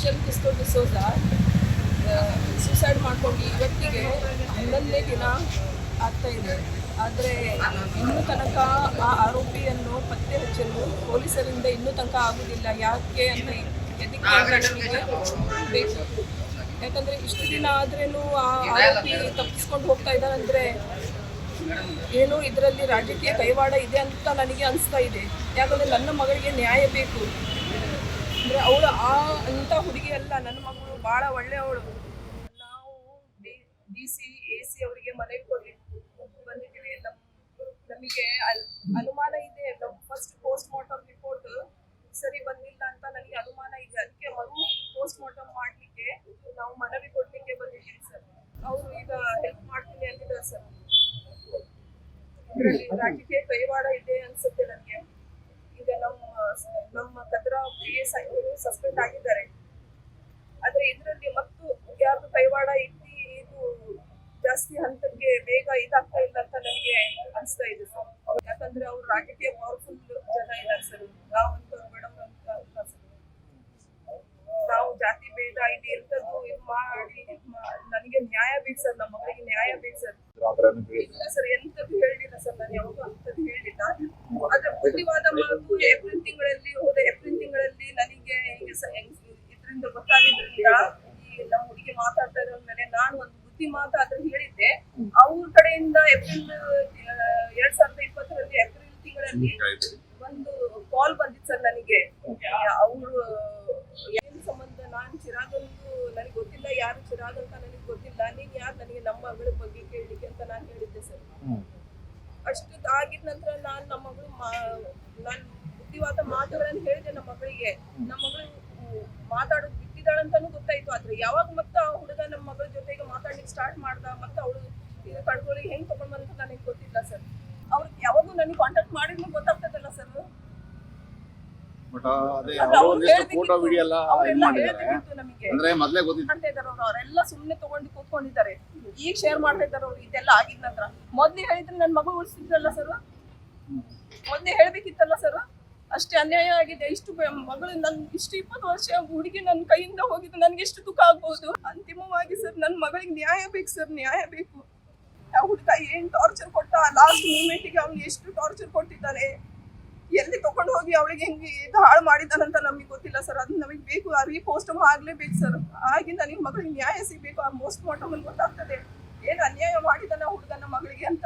Mission ಕಿಸ್ತೋ D'Souza suicide ಮಾಡ್ಕೊಂಡು ಇವತ್ತಿಗೆ ಹನ್ನೊಂದನೇ ದಿನ ಆಗ್ತಾ ಇದೆ. ಆದರೆ ಇನ್ನೂ ತನಕ ಆ ಆರೋಪಿಯನ್ನು ಪತ್ತೆ ಹಚ್ಚಲು ಪೊಲೀಸರಿಂದ ಇನ್ನೂ ತನಕ ಆಗುವುದಿಲ್ಲ ಯಾಕೆ ಅಂತ ಎದಕ್ಕೆ ಬೇಕು. ಯಾಕಂದರೆ ಇಷ್ಟು ದಿನ ಆದ್ರೂ ಆ ಆರೋಪಿ ತಪ್ಪಿಸ್ಕೊಂಡು ಹೋಗ್ತಾ ಇದ್ದಾನಂದರೆ ಏನೋ ಇದರಲ್ಲಿ ರಾಜಕೀಯ ಕೈವಾಡ ಇದೆ ಅಂತ ನನಗೆ ಅನಿಸ್ತಾ ಇದೆ. ಯಾಕಂದರೆ ನನ್ನ ಮಗಳಿಗೆ ನ್ಯಾಯ ಬೇಕು. ಆ ಅಂಥ ಹುಡುಗಿ ಅಲ್ಲ ನನ್ನ ಮಗಳು ಭಾಳ ಒಳ್ಳೆಯವಳು. ನಾವು ಡಿ ಸಿ, ಎ ಸಿ ಅವರಿಗೆ ಮನವಿ ಕೊಡಿ ಬಂದಿದ್ದೀವಿ. ಎಲ್ಲ ನಮಗೆ ಅನುಮಾನ ಇದೆ. ನಮ್ಮ ಫಸ್ಟ್ ಪೋಸ್ಟ್ ಮಾರ್ಟಮ್ ರಿಪೋರ್ಟ್ ಸರಿ ಬಂದಿಲ್ಲ ಅಂತ ನನಗೆ ಅನುಮಾನ ಇದೆ. ಅದಕ್ಕೆ ಮರು ಪೋಸ್ಟ್ ಮಾರ್ಟಮ್ ಮಾಡಲಿಕ್ಕೆ ನಾವು ಮನವಿ ಕೊಡಲಿಕ್ಕೆ ಬಂದಿದ್ದೀವಿ ಸರ್. ಅವರು ಈಗ ಹೆಲ್ಪ್ ಮಾಡ್ತೀನಿ ಅಂತಿದ್ದಾರೆ ಸರ್. ಇದರಲ್ಲಿ ರಾಜಕೀಯ ಕೈವಾಡ ಇದೆ ಅನ್ಸುತ್ತೆ ನನಗೆ. ನಮ್ಮ Kadra P S I suspend ಆಗಿದ್ದಾರೆ ಆದ್ರೆ ಇದರಲ್ಲಿ ಮತ್ತು ಯಾರು ಕೈವಾಡ ಇಟ್ಟು ಇದು ಜಾಸ್ತಿ ಹಂತಕ್ಕೆ ಬೇಗ ಇದಾಗ್ತಾ ಇಲ್ಲ ಅಂತ ನನಗೆ ಅನಿಸ್ತಾ ಇದೆ ಸರ್. ಯಾಕಂದ್ರೆ ಅವ್ರು ರಾಜಕೀಯ ಪವರ್ಫುಲ್ ಜನ ಇದ್ದಾರೆ ಸರ್. ನಾವಂತ ಮೇಡಮ್ ಅಂತ ನಾವು ಜಾತಿ ಭೇದ ಇದು ಎಂತದ್ದು ಇದು ಮಾಡಿ ನನಗೆ ನ್ಯಾಯ ಬೇಕು ಸರ್ ನಮ್ಮ ಮಗಳಿಗೆ ನ್ಯಾಯ ಬೇಕು ಸರ್. ಇಲ್ಲ ಸರ್ ಎಂತದ್ದು ಹೇಳಿಲ್ಲ ಸರ್ ನಾನು ಯಾವಾಗ ಅಂತದ್ದು ಹೇಳಿಲ್ಲ. ಆದ್ರೆ ಬುದ್ಧಿವಾದ ಮಾತು ಏಪ್ರಿಲ್ ತಿಂಗಳಲ್ಲಿ ಹೋದ ಏಪ್ರಿಲ್ ತಿಂಗಳಲ್ಲಿ ನನಗೆ ಇದರಿಂದ ಗೊತ್ತಾಗಿದ್ರಿಂದ ಈ ನಮ್ಮ ಹುಡುಗಿ ಮಾತಾಡ್ತಾ ಇರೋ ಮೇಲೆ ನಾನು ಒಂದು ಬುದ್ಧಿ ಮಾತು ಅದ್ರ ಹೇಳಿದ್ದೆ. ಅವ್ರ ಕಡೆಯಿಂದ ಏಪ್ರಿಲ್ ಎರಡ್ ಸಾವಿರದ ಇಪ್ಪತ್ತರಲ್ಲಿ ಏಪ್ರಿಲ್ ತಿಂಗಳಲ್ಲಿ ಒಂದು ಕಾಲ್ ಬಂದಿತ್ತು ಸರ್ ನನಗೆ. ಅವರು ಏನ್ ಸಂಬಂಧ ನಾನು ಚಿರಾಗಂದು ನನಗೆ ಗೊತ್ತಿಲ್ಲ ಯಾರು ಚಿರಾಗ್ ಅಂತ ನನಗೆ ಗೊತ್ತಿಲ್ಲ. ನೀನ್ ಯಾರು ನನಗೆ ನಮ್ಮ ಮಗಳ ಬಗ್ಗೆ ಕೇಳಲಿಕ್ಕೆ ಅಂತ ನಾನು ಹೇಳಿದ್ದೆ ಸರ್. ಅಷ್ಟು ಆಗಿದ ನಂತರ ನಾನು ನಮ್ಮ ಮಗಳು ನಾನು ಬುದ್ಧಿವಾದ ಮಾತುಗಳನ್ನು ಹೇಳಿದೆ ನಮ್ಮ ಮಗಳಿಗೆ. ನಮ್ಮ ಮಗಳು ಮಾತಾಡೋದು ಬಿಟ್ಟಿದ್ದಾಳಂತಾನು ಗೊತ್ತಾಯ್ತು. ಆದ್ರೆ ಯಾವಾಗ ಮತ್ತ ಆ ಹುಡುಗ ನಮ್ಮ ಮಗಳ ಜೊತೆಗೆ ಮಾತಾಡ್ಲಿಕ್ಕೆ ಸ್ಟಾರ್ಟ್ ಮಾಡ್ದ ಮತ್ತೆ ಅವಳು ಇದು ಕಡ್ಕೊಳ್ಳಿ ಹೆಂಗ್ ತಗೊಂಡ್ ಬಂತ ನನಗೆ ಗೊತ್ತಿಲ್ಲ ಸರ್. ಅವ್ರು ಯಾವಾಗೂ ನನಗೆ ಕಾಂಟ್ಯಾಕ್ಟ್ ಮಾಡಿದ್ನು ಗೊತ್ತಾಗ್ತದಲ್ಲ ಸರ್ ಅಂದ್ರೆ ಮೊದ್ಲೇ ಗೊತ್ತಿತ್ತು. ಅವರೆಲ್ಲ ಸುಮ್ಮನೆ ತಗೊಂಡು ಕೂತ್ಕೊಂಡಿದ್ದಾರೆ. ಈಗ ಶೇರ್ ಮಾಡ್ತಾ ಇದ್ದಾರೆ ಅವ್ರು ಇದೆಲ್ಲ ಆಗಿದ ನಂತರ. ಮೊದ್ಲೇ ಹೇಳಿದ್ರೆ ನನ್ನ ಮಗಳು ಉಳಿಸಿದ್ರಲ್ಲ ಸರ್ ಮೊದ್ಲೇ ಹೇಳ್ಬೇಕಿತ್ತಲ್ಲ ಸರ್ ಅಷ್ಟೇ ಅನ್ಯಾಯ ಆಗಿದೆ. ಇಷ್ಟು ಮಗಳು ನನ್, ಇಷ್ಟು ಇಪ್ಪತ್ತು ವರ್ಷ ಹುಡುಗಿ ನನ್ನ ಕೈಯಿಂದ ಹೋಗಿದ್ದು ನನ್ಗೆ ಎಷ್ಟು ದುಃಖ ಆಗ್ಬಹುದು ಅಂತಿಮವಾಗಿ ಸರ್ ನನ್ನ ಮಗಳಿಗೆ ನ್ಯಾಯ ಬೇಕು ಸರ್ ನ್ಯಾಯ ಬೇಕು. ಹುಡುಗ ಏನ್ ಟಾರ್ಚರ್ ಕೊಟ್ಟ? ಲಾಸ್ಟ್ ಮೂಮೆಂಟಿಗೆ ಅವ್ನು ಎಷ್ಟು ಟಾರ್ಚರ್ ಕೊಟ್ಟಿದ್ದಾನೆ? ಎಲ್ಲಿ ತಗೊಂಡು ಹೋಗಿ ಅವಳಿಗೆ ಹೆಂಗೆ ಇದು ಹಾಳು ಮಾಡಿದ್ದಾನಂತ ನಮಗೆ ಗೊತ್ತಿಲ್ಲ ಸರ್. ಅದು ನಮಗೆ ಬೇಕು, ಆ ರೀಪೋಸ್ಟಮ್ ಆಗ್ಲೇಬೇಕು ಸರ್. ಆಗಿಂದ ನನಗೆ ಮಗಳಿಗೆ ನ್ಯಾಯ ಸಿಗಬೇಕು, ಆ ಪೋಸ್ಟ್ ಮಾರ್ಟಮ್ ಗೊತ್ತಾಗ್ತದೆ. ಏನು ಅನ್ಯಾಯ ಮಾಡಿದಾನ ಹುಡುಗನ ಮಗಳಿಗೆ ಅಂತ.